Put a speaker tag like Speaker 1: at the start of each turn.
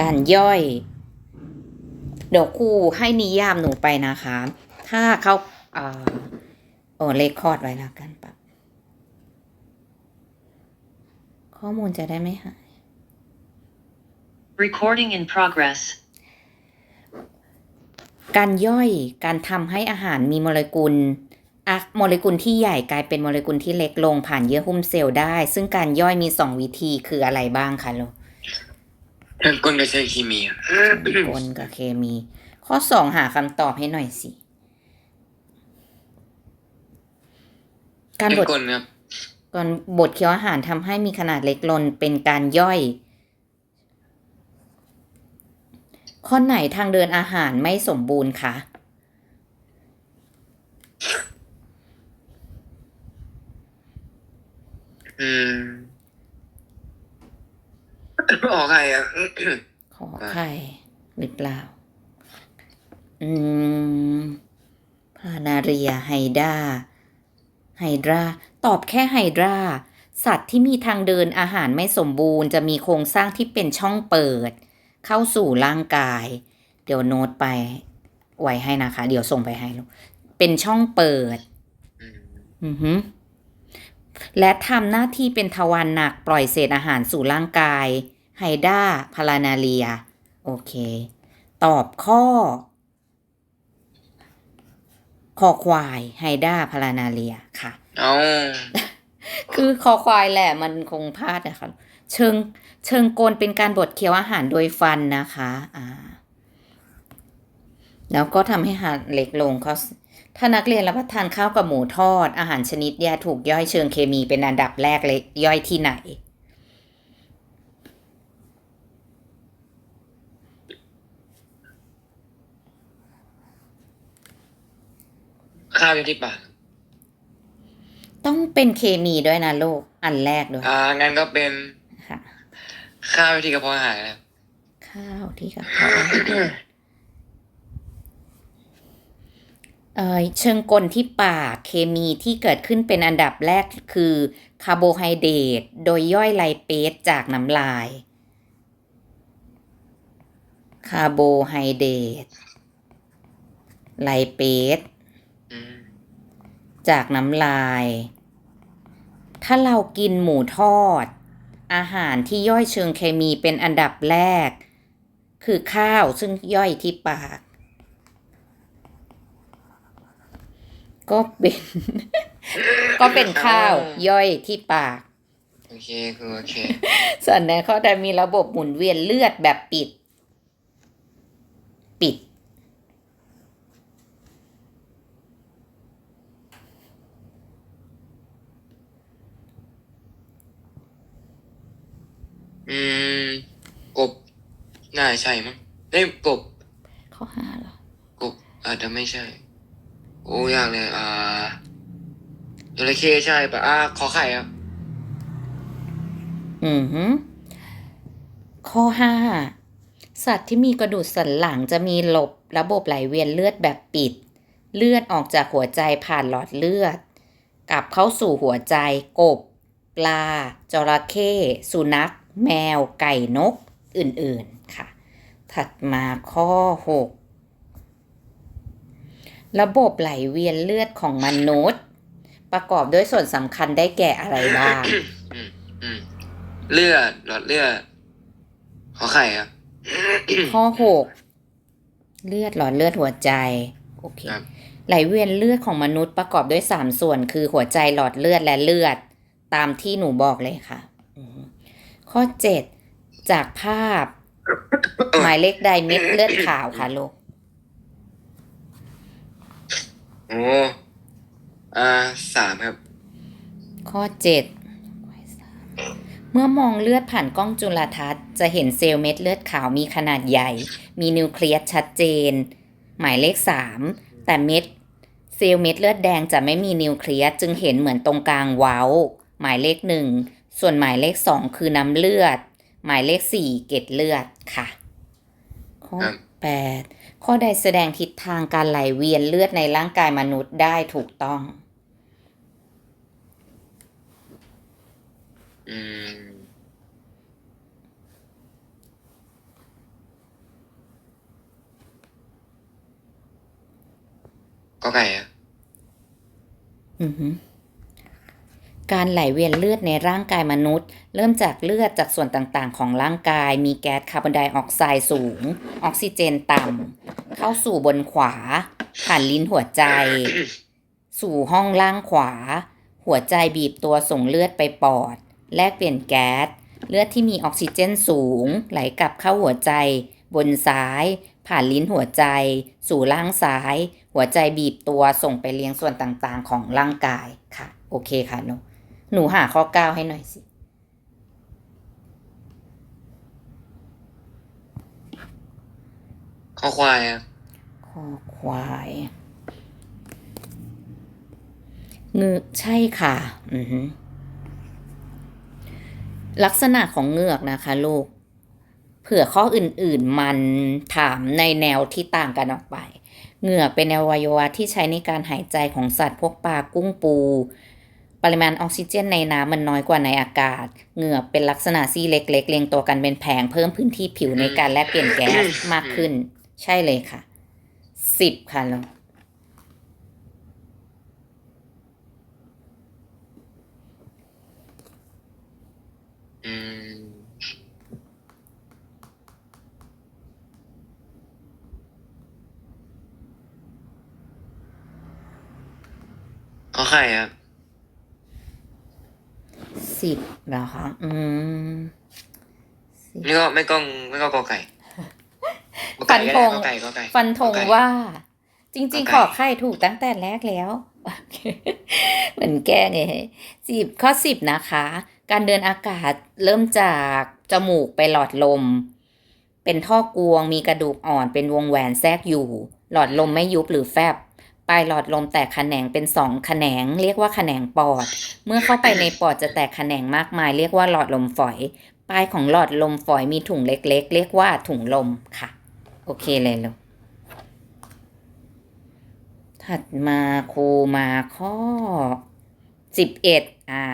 Speaker 1: การย่อย เดี๋ยวครูให้นิยามหนูไปนะคะ ถ้าเขาอ่าโอ้เลคคอร์ดไว้แล้วกันปรับข้อมูลจะได้ไม่หาย
Speaker 2: Recording in progress.
Speaker 1: การย่อยการทำให้อาหารมีโมเลกุลอะโมเลกุลที่ใหญ่กลายเป็นโมเลกุลที่เล็กลงผ่านเยื่อหุ้มเซลล์ได้ ซึ่งการย่อยมีสองวิธีคืออะไรบ้างคะลูก
Speaker 3: ทั้งก้นก็ใช้เคมีอะ
Speaker 1: กลกับเคมี ข้อสองหาคำตอบให้หน่อยสิ การ
Speaker 3: ทั้
Speaker 1: บ
Speaker 3: ง
Speaker 1: ด
Speaker 3: ก้นครับ
Speaker 1: ก่อนบดเคี้ยวอาหารทำให้มีขนาดเล็กลงเป็นการย่อย ข้อไหนทางเดินอาหารไม่สมบูรณ์คะ
Speaker 3: อืม ออกใครอะ
Speaker 1: ขอไข่หรือเปล่า อืมพานาเรียไฮดราไฮดรา ตอบแค่ไฮดรา สัตว์ที่มีทางเดินอาหารไม่สมบูรณ์ จะมีโครงสร้างที่เป็นช่องเปิด เข้าสู่ร่างกาย เดี๋ยวโน้ตไป ไว้ให้นะคะ เดี๋ยวส่งไปให้ลูกเป็นช่องเปิด
Speaker 3: อื
Speaker 1: อือฮึและทำหน้าที่เป็นทวารหนักปล่อยเศษอาหารสู่ร่างกาย ไฮดาพารานาเลีย โอเค ตอบข้อ คอควายไฮดาพารานาเลียค่ะ
Speaker 3: เอา
Speaker 1: คือคอควายแหละมันคงพลาดนะคะเชิงเชิงกลเป็นการบดเคี้ยวอาหารโดยฟันนะคะอ่าแล้วก็ทำให้อาหารเล็กลงเขาถ้านักเรียนรับประทานข้าวกับหมูทอด อาหารชนิดยาถูกย่อยเชิงเคมีเป็นอันดับแรกเลยย่อยที่ไหน
Speaker 3: ข้าวอยู่ที่ปาก
Speaker 1: ต้องเป็นเคมีด้วยนะลูกอันแรกด้วย
Speaker 3: อ่างั้นก็เป็น
Speaker 1: ค่ะ
Speaker 3: ข้าวอยู่ที่กระเพาะอาหารครับ
Speaker 1: ข้าวที่กระเพาะอาหารเอ่อเชิงกลที่ปากเคมีที่เกิดขึ้นเป็นอันดับแรกคือคาร์โบไฮเดรตโดยย่อยไลเปสจากน้ำลายคาร์โบไฮเดรตไลเปส
Speaker 3: อืม
Speaker 1: จากน้ำลาย ถ้าเรากินหมูทอด อาหารที่ย่อยเชิงเคมีเป็นอันดับแรก คือข้าวซึ่งย่อยที่ปาก ก็เป็น ก็เป็นข้าวย่อยที่ปาก
Speaker 3: โอเคคือโอเค
Speaker 1: ส่วนในข้อใดมีระบบหมุนเวียนเลือดแบบปิด ปิด
Speaker 3: อืม กบ น่าใช่มั้งเอ้ยกบ
Speaker 1: ข้อห้าเหรอ ก
Speaker 3: บอาจจะไม่ใช่ โอ้ยากเลย อ่าจระเข้ใช่ปะอ่าขอไข่ครับ
Speaker 1: อือหือข้อห้าสัตว์ที่มีกระดูกสันหลังจะมีระบบระบบไหลเวียนเลือดแบบปิด เลือดออกจากหัวใจผ่านหลอดเลือด กลับเข้าสู่หัวใจกบ ปลา จระเข้สุนัข แมว ไก่นก อื่นๆค่ะ ถัดมาข้อ 6 ระบบไหลเวียนเลือดของมนุษย์ ประกอบด้วยส่วนสำคัญได้แก่อะไรบ้าง
Speaker 3: อืมอืมเลือดหลอดเลือดขอไข่ครับ
Speaker 1: ข้อหกเลือดหลอดเลือดหัวใจ โอเค
Speaker 3: ครับ
Speaker 1: ไหลเวียนเลือดของมนุษย์ประกอบด้วยสามส่วนคือหัวใจหลอดเลือดและเลือด ตามที่หนูบอกเลยค่ะอืมข้อเจ็ด จากภาพ หมายเลขใดเม็ดเลือดขาวค่ะลูก
Speaker 3: โอ้อ่าสามครับ
Speaker 1: ข้อเจ็ดเมื่อมองเลือดผ่านกล้องจุลทรรศน์จะเห็นเซลล์เม็ดเลือดขาวมีขนาดใหญ่ มีนิวเคลียสชัดเจน หมายเลขสามแต่เม็ดเซลล์เม็ดเลือดแดงจะไม่มีนิวเคลียสจึงเห็นเหมือนตรงกลางเว้า หมายเลขหนึ่งส่วนหมายเลขสองคือน้ำเลือด หมายเลขสี่เกล็ดเลือดค่ะ ข้อแปดข้อใดแสดงทิศทางการไหลเวียนเลือดในร่างกายมนุษย์ได้ถูกต้อง
Speaker 3: อืม ก็ไก่อะ
Speaker 1: อือหือ การไหลเวียนเลือดในร่างกายมนุษย์ เริ่มจากเลือดจากส่วนต่างๆ ของร่างกาย มีแก๊สคาร์บอนไดออกไซด์สูง ออกซิเจนต่ำเข้าสู่บนขวา ผ่านลิ้นหัวใจ สู่ห้องล่างขวา หัวใจบีบตัวส่งเลือดไปปอด แลกเปลี่ยนแก๊สเลือดที่มีออกซิเจนสูง ไหลกลับเข้าหัวใจ บนซ้าย ผ่านลิ้นหัวใจ สู่ล่างซ้าย หัวใจบีบตัวส่งไปเลี้ยงส่วนต่างๆ ของร่างกายค่ะ โอเคค่ะนู หนูหาข้อเก้าให้หน่อยสิ
Speaker 3: ข้อควายอะ
Speaker 1: ข้อควายเงือกใช่ค่ะ อือฮึลักษณะของเงือกนะคะลูก เผื่อข้ออื่นๆมันถามในแนวที่ต่างกันออกไป เหงือกเป็นอวัยวะที่ใช้ในการหายใจของสัตว์พวกปลากุ้งปู ปริมาณออกซิเจนในน้ำมันน้อยกว่าในอากาศ เหงือกเป็นลักษณะซี่เล็กๆเรียงตัวกันเป็นแผงเพิ่มพื้นที่ผิวในการแลกเปลี่ยนแก๊สมากขึ้น ใช่เลยค่ะสิบค่ะลูก
Speaker 3: อืมข้อไข่อะ
Speaker 1: สิบเหรอคะอืมสิบ
Speaker 3: นี่ก็ไม่ก้องไม่ก็กอไก่กอ
Speaker 1: ฟั
Speaker 3: ไก่
Speaker 1: น
Speaker 3: ก็
Speaker 1: ธ
Speaker 3: ได้
Speaker 1: ง
Speaker 3: กอไก่กอไก่
Speaker 1: ฟันธง
Speaker 3: กอไก่
Speaker 1: ว่า จริง
Speaker 3: กอ
Speaker 1: ๆ
Speaker 3: ไก่
Speaker 1: ขอไข่ถูกตั้งแต่แรกแล้วเหมือนแก้ไงสิบข้อสิบนะคะ การเดินอากาศเริ่มจากจมูกไปหลอดลม เป็นท่อกวงมีกระดูกอ่อนเป็นวงแหวนแทรกอยู่ หลอดลมไม่ยุบหรือแฟบ ปลายหลอดลมแตกแขนงเป็นสองแขนง เรียกว่าแขนงปอด เมื่อเข้าไปในปอดจะแตกแขนงมากมาย เรียกว่าหลอดลมฝอย ปลายของหลอดลมฝอยมีถุงเล็ก ๆ เรียกว่าถุงลมค่ะ โอเคเลยลูกถัดมาครูมาข้อสิบเอ็ดอ่า